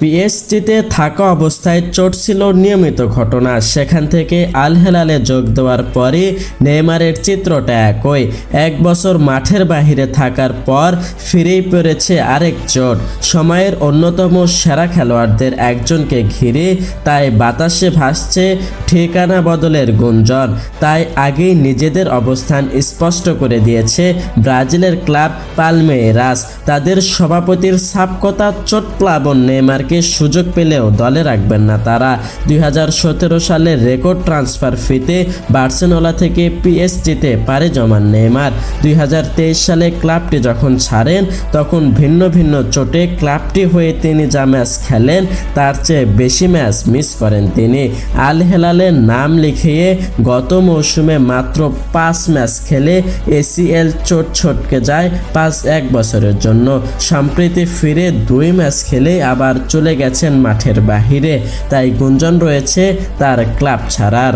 পিএসজিতে থাকা অবস্থায় চোট ছিল নিয়মিত ঘটনা। সেখান থেকে আল হেলালে যোগ দেওয়ার পরই নেইমারের চিত্রটা একই। এক বছর মাঠের বাহিরে থাকার পর ফিরেই পড়েছে আরেক চোট। সময়ের অন্যতম সেরা খেলোয়াড়দের একজনকে ঘিরে তাই বাতাসে ভাসছে ঠিকানা বদলের গুঞ্জন। তাই আগেই নিজেদের অবস্থান স্পষ্ট করে দিয়েছে ব্রাজিলের ক্লাব পালমেরাস তাদের সভাপতির সাপকতা চোট প্লাবন নেইমারকে সুযোগ পেলেও দলে রাখবেন না। তারা দুই সালের রেকর্ড ট্রান্সফার ফিতে বার্সেলোনা থেকে পিএসজিতে পারে জমান নেইমার। দুই সালে ক্লাবটি যখন ছাড়েন, তখন ভিন্ন ভিন্ন চোটে ক্লাবটি হয়ে তিনি যা ম্যাচ খেলেন, তার চেয়ে বেশি ম্যাচ মিস করেন তিনি। আল হেলালের নাম লিখিয়ে গত মৌসুমে মাত্র পাঁচ ম্যাচ খেলে এসিএল চোট ছটকে যায় পাঁচ এক বছরের জন্য। সম্প্রতি ফিরে দুই ম্যাচ খেলে আবার চলে গেছেন মাঠের বাহিরে তাই গুঞ্জন রয়েছে তার ক্লাব ছাড়ার।